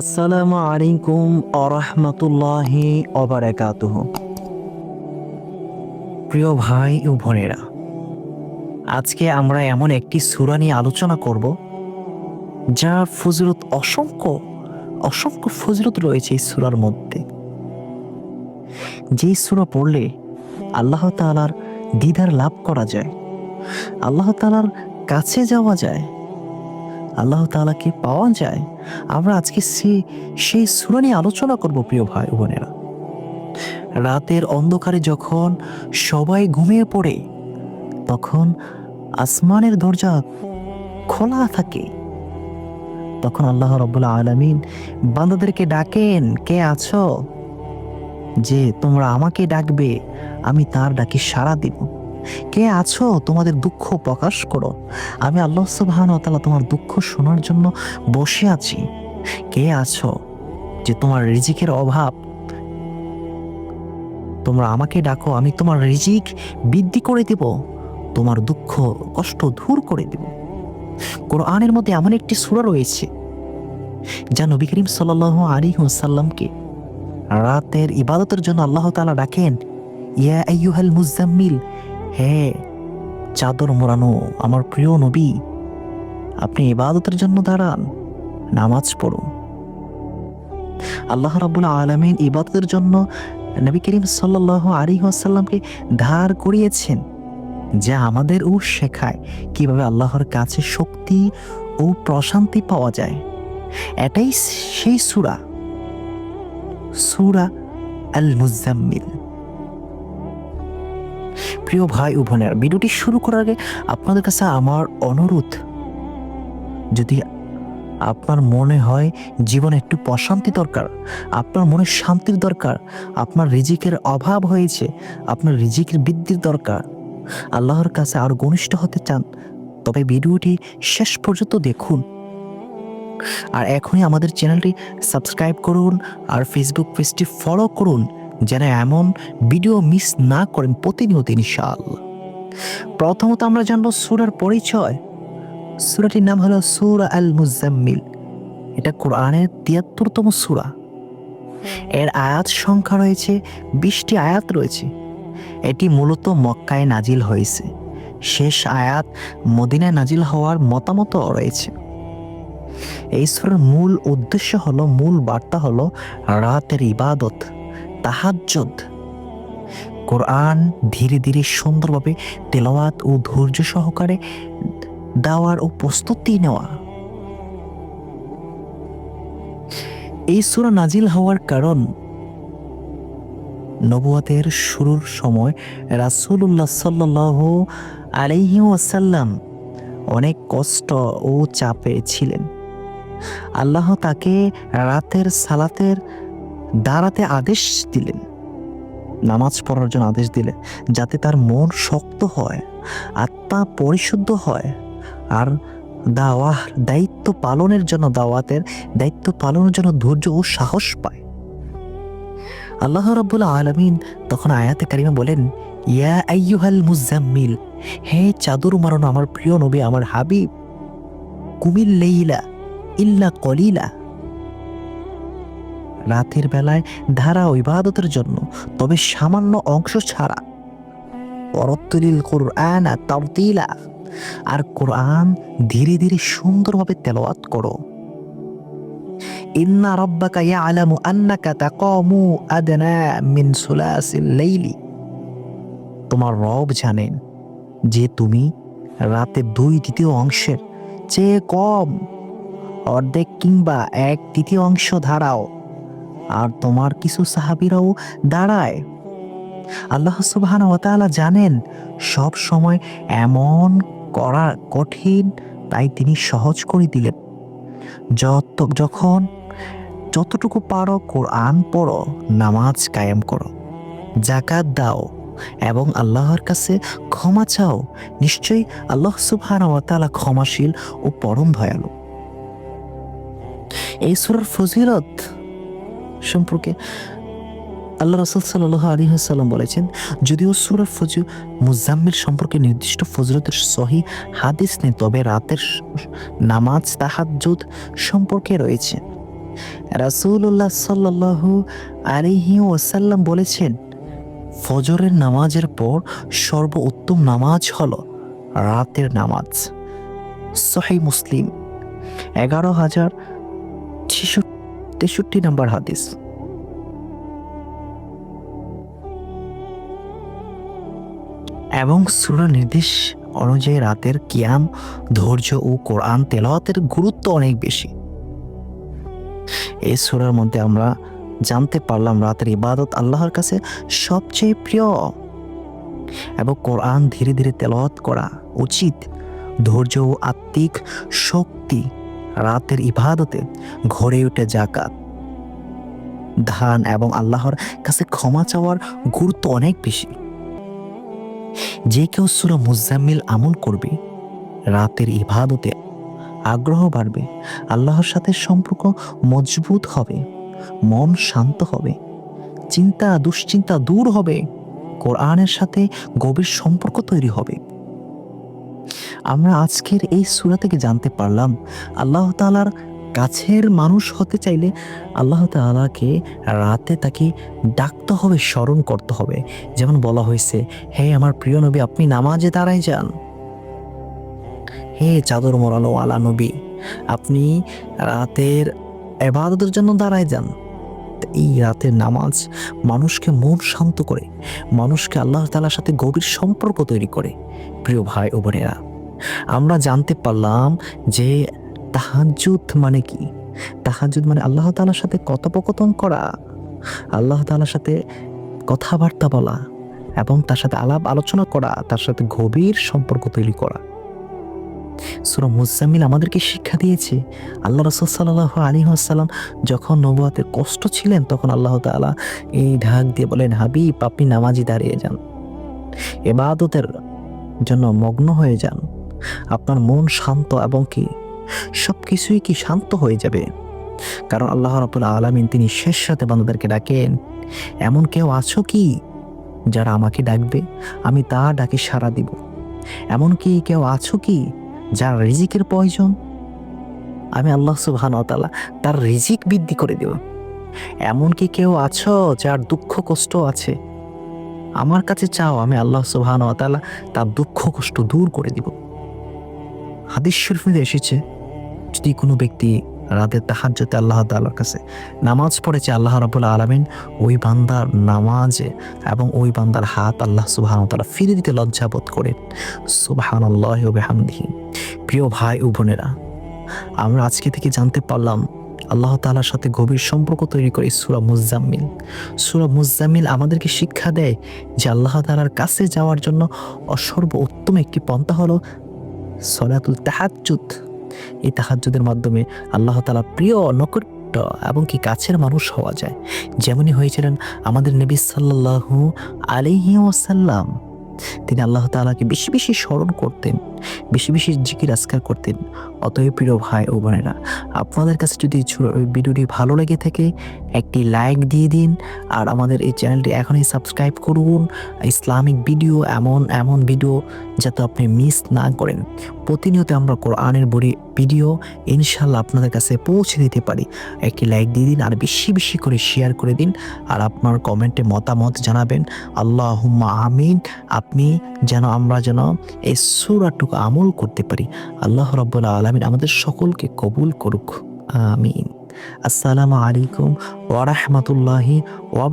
আসসালামু আলাইকুম আরহামতুল্লাহি অবরাকাতুহ প্রিয় ভাই ও বোনেরা, আজকে আমরা এমন একটি সূরা নিয়ে আলোচনা করব যার ফজরত অসংখ্য অসংখ্য ফজরত রয়েছে এই সূরার মধ্যে। যেই সূরা পড়লে আল্লাহ তাআলার দিদার লাভ করা যায়, আল্লাহ তাআলার কাছে যাওয়া যায় আল্লাহ তাআলাকে পাওয়া যায়? আমরা আজকে সে, সেই সূরা নিয়ে আলোচনা করব, প্রিয় ভাই বোনেরা। রাতের অন্ধকারে যখন সবাই ঘুমিয়ে পড়ে, তখন আসমানের দরজা খোলা থাকে। তখন আল্লাহ রব্বুল আলমিন বান্দাদেরকে ডাকেন, কে আছো? যে তোমরা আমাকে ডাকবে, আমি তার ডাকে সাড়া দিব। কে আছো? তোমাদের দুঃখ প্রকাশ করো। আমি আল্লাহ সুবহান তাআলা তোমার দুঃখ শোনার জন্য বসে আছি। কে আছো? যে তোমার রিজিকের অভাব। তোমরা আমাকে ডাকো, আমি তোমার রিজিক বৃদ্ধি করে দেব। তোমার দুঃখ, কষ্ট দূর করে দেব। কোরআনের মধ্যে এমন একটি সূরা রয়েছে, যা নবী করিম সাল্লাল্লাহু আলাইহি ওয়াসাল্লামকে রাতের ইবাদতের জন্য আল্লাহ তাআলা ডাকেন, ইয়া আইয়ুহাল মুজাম্মিল হে, চাদর মোড়ানো আমার প্রিয় নবী, আপনি ইবাদতের জন্য দাঁড়ান, নামাজ পড়ুন। আল্লাহ রাবুল আলমিন ইবাদতের জন্য নবী করিম সাল্লাহ আলী আসাল্লামকে ধার করিয়েছেন, যা আমাদের ও শেখায় কীভাবে আল্লাহর কাছে শক্তি ও প্রশান্তি পাওয়া যায়। এটাই সেই সুরা সুরা আল মুজাম্মিল প্রিয় ভাই ও বোনের, ভিডিওটি শুরু করার আগে আপনাদের কাছে আমার অনুরোধ, যদি আপনার মনে হয় জীবনে একটু প্রশান্তি দরকার, আপনার মনে শান্তির দরকার, আপনার রিজিকের অভাব হয়েছে, আপনার রিজিকের বৃদ্ধির দরকার, আল্লাহর কাছে আরও ঘনিষ্ঠ হতে চান, তবে ভিডিওটি শেষ পর্যন্ত দেখুন। আর এখনই আমাদের চ্যানেলটি সাবস্ক্রাইব করুন আর ফেসবুক পেজটি ফলো করুন। যেন এমন ভিডিও মিস না করেন প্রতিনিয়ত ইনশাআল্লাহ প্রথমত আমরা জানব সুরার পরিচয়। সুরাটির নাম হলো সুরা আল মুজাম্মিল এটা কোরআনের তিয়াত্তরতম সুরা। এর আয়াত সংখ্যা রয়েছে, বিশটি আয়াত রয়েছে। এটি মূলত মক্কায় নাজিল হয়েছে। শেষ আয়াত মদিনায় নাজিল হওয়ার মতামত রয়েছে। এই সুরের মূল উদ্দেশ্য হলো, মূল বার্তা হলো, রাতের ইবাদত। তাহাজ্জুদ। কোরআন ধীরে ধীরে সুন্দরভাবে তেলাওয়াত ও ধৈর্য সহকারে দেওয়ার ও প্রস্তুতি নেওয়া। এই সুরা নাজিল হওয়ার কারণ নবুয়াতের শুরুর সময় রাসূলুল্লাহ সাল্লাহ আলাইহি ওয়াসাল্লাম অনেক কষ্ট ও চাপে ছিলেন। আল্লাহ তাকে রাতের সালাতের দাঁড়াতে আদেশ দিলেন। নামাজ পড়ার জন্য আদেশ দিলেন যাতে তার মন শক্ত হয়, আত্মা পরিশুদ্ধ হয় আর দাওয়াহ, দায়িত্ব পালনের জন্য দাওয়াতের, দায়িত্ব পালনের জন্য ধৈর্য ও সাহস পায়। আল্লাহ রাব্বুল আলামিন তখন আয়াতে কারিমা বলেন, ইয়া আইয়ুহাল মুজাম্মিল হে চাদর মারানো আমার প্রিয় নবী, আমার হাবিব, কুমিল লেইলা ইল্লা কলিলা রাতের বেলায় ধারা ইবাদতের জন্য, তবে সামান্য অংশ ছাড়া। অরত্তলিল কোরআন তারতিলা আর কোরআন ধীরে ধীরে সুন্দরভাবে তেলাওয়াত করো। ইন্না রব্বাকা ইয়ালামু আন্নাকা তাকামু আদনা মিন সুলাসিল লাইলি। তোমার রব জানেন যে তুমি রাতের দুই তৃতীয় অংশের চেয়ে কম অর্ধেক কিংবা এক তৃতীয় অংশ ধারাও আর তোমার কিছু সাহাবিরাও দাঁড়ায়। আল্লাহ সুবহান ওয়াতালা জানেন, সব সময় এমন করা কঠিন, তাই তিনি সহজ করে দিলেন। যত, যখন যতটুকু পারো কোরআন পড়ো, নামাজ কায়েম করো জাকাত দাও এবং আল্লাহর কাছে ক্ষমা চাও, নিশ্চয়ই আল্লাহ সুবহান ওয়াতালা ক্ষমাশীল ও পরম দয়ালু। এই সুরার ফজিলত সম্পর্কে আল্লাহ রসুল সাল্লাহ আলী সাল্লাম বলেছেন, যদিও সুরা ফজু মুজাম্মিল সম্পর্কে নির্দিষ্ট ফজরতের সহি হাদিস নেই, তবে রাতের নামাজ তাহাজ্জুদ সম্পর্কে রয়েছে। রাসূলুল্লাহ সাল্লাল্লাহু আলাইহি ওয়াসাল্লাম বলেছেন, ফজরের নামাজের পর সর্বোত্তম নামাজ হল রাতের নামাজ। সহি মুসলিম এগারো হাজার তেষট্টি নম্বর হাদিস। এবং সুরা নির্দেশ অনুযায়ী রাতের কিয়াম, ধৈর্য ও কোরআন তেলাওয়াতের গুরুত্ব অনেক বেশি। এই সুরার মধ্যে আমরা জানতে পারলাম রাতের ইবাদত আল্লাহর কাছে সবচেয়ে প্রিয়। এবং কোরআন ধীরে ধীরে তেলাওয়াত করা উচিত। ধৈর্য ও আত্মিক শক্তি রাতের ইবাদতে ঘরে উঠে জাকাত ধান এবং আল্লাহর কাছে ক্ষমা চাওয়ার গুরুত্ব অনেক বেশি। যে কেউ সুরা মুজাম্মিল আমল করবে, রাতের ইবাদতে আগ্রহ বাড়বে, আল্লাহর সাথে সম্পর্ক মজবুত হবে, মন শান্ত হবে, চিন্তা দুশ্চিন্তা দূর হবে, কোরআনের সাথে গভীর সম্পর্ক তৈরি হবে। আমরা আজকের এই সুরা থেকে জানতে পারলাম, আল্লাহ তালার কাছের মানুষ হতে চাইলে আল্লাহ তালাকে রাতে তাকে ডাকতে হবে, স্মরণ করতে হবে। যেমন বলা হয়েছে, হে আমার প্রিয় নবী, আপনি নামাজে দাঁড়ায় যান। হে চাদর মরানো আলা নবী, আপনি রাতের এবাদতের জন্য দাঁড়ায় যান। এই রাতের নামাজ মানুষকে মন শান্ত করে, মানুষকে আল্লাহ তালার সাথে গভীর সম্পর্ক তৈরি করে। প্রিয় ভাই ও বোনেরা আমরা জানতে পারলাম যে তাহাজুদ মানে কি? তাহাজুদ মানে আল্লাহ তালার সাথে কথোপকথন করা, আল্লাহ তালার সাথে কথাবার্তা বলা এবং তার সাথে আলাপ আলোচনা করা, তার সাথে গভীর সম্পর্ক তৈরি করা। সুরা মুজাম্মিল আমাদেরকে শিক্ষা দিয়েছে, আল্লাহ রসুল সাল্লাহ আলী আসসালাম যখন নবুয়াতের কষ্ট ছিলেন, তখন আল্লাহ তাআলা এই ঢাক দিয়ে বলেন, হাবিব, আপনি নামাজি দাঁড়িয়ে যান। এবাদতের জন্য মগ্ন হয়ে যান। আপনার মন শান্ত এবং কি? সব কিছুই কি শান্ত হয়ে যাবে? কারণ আল্লাহ রবুল্লা আলমিন তিনি শেষ সাথে বান্ধবদেরকে ডাকেন, এমন কেউ আছো কি যারা আমাকে ডাকবে? আমি তা ডাকে সাড়া দিব। এমন কি কেউ আছো কি যার রিজিকের প্রয়োজন? আমি আল্লাহ সুবহান তাআলা তার রিজিক বৃদ্ধি করে দেব। এমন কি কেউ আছো যার দুঃখ কষ্ট আছে? আমার কাছে চাও আমি আল্লাহ সুবহান তার দুঃখ কষ্ট দূর করে দিব। হাদিস শরীফে এসেছে, যদি কোনো ব্যক্তি রাতের তাহাজ্জতে আল্লাহ তাআলার কাছে, নামাজ পড়েছে আল্লাহ রাবুল আলমিন, ওই বান্দার নামাজে এবং ওই বান্দার হাত আল্লাহ সুবহান তাআলা ফিরে দিতে লজ্জাবোধ করেন। সুবহান আল্লাহ বেহামদিহি। প্রিয় ভাই ও বোনেরা, আমরা আজকে থেকে জানতে পারলাম, আল্লাহ তাআলার সাথে গভীর সম্পর্ক তৈরি করে সুরা মুজাম্মিল। সুরা মুজাম্মিল আমাদেরকে শিক্ষা দেয় যে আল্লাহ তালার কাছে যাওয়ার জন্য অসর্ব উত্তম একটি পন্থা হলো সলাতুল তাহাজ্জুদ। এই তাহাজুদের মাধ্যমে আল্লাহ তালা প্রিয় নকট এবং কি কাছের মানুষ হওয়া যায়। যেমনই হয়েছিলেন আমাদের নবী সাল্লাল্লাহু আলিহাসাল্লাম তিনি আল্লাহ তালাকে বেশি বেশি স্মরণ করতেন। বেশি বেশি জিকির আজকার করতেন। অতএব প্রিয় ভাই ও বোনেরা, আপনাদের কাছে যদি ভিডিওটি ভালো লেগে থাকে, একটি লাইক দিয়ে দিন আর আমাদের এই চ্যানেলটি এখনই সাবস্ক্রাইব করুন। ইসলামিক ভিডিও, এমন এমন ভিডিও যাতে আপনি মিস না করেন। প্রতিনিয়ত আমরা কোরআনের বড়ি ভিডিও ইনশাল্লাহ আপনাদের কাছে পৌঁছে দিতে পারি। একটি লাইক দিয়ে দিন আর বেশি বেশি করে শেয়ার করে দিন আর আপনার কমেন্টে মতামত জানাবেন। আল্লাহ আমিন। আপনি যেন, আমরা যেন এই সুরাটুকু আমল করতে পারি। আল্লাহ রব্বুল আলমিন আমাদের সকলকে কবুল করুক। আমিন। আসসালামু আলাইকুম ওয়া রাহমাতুল্লাহি ওয়া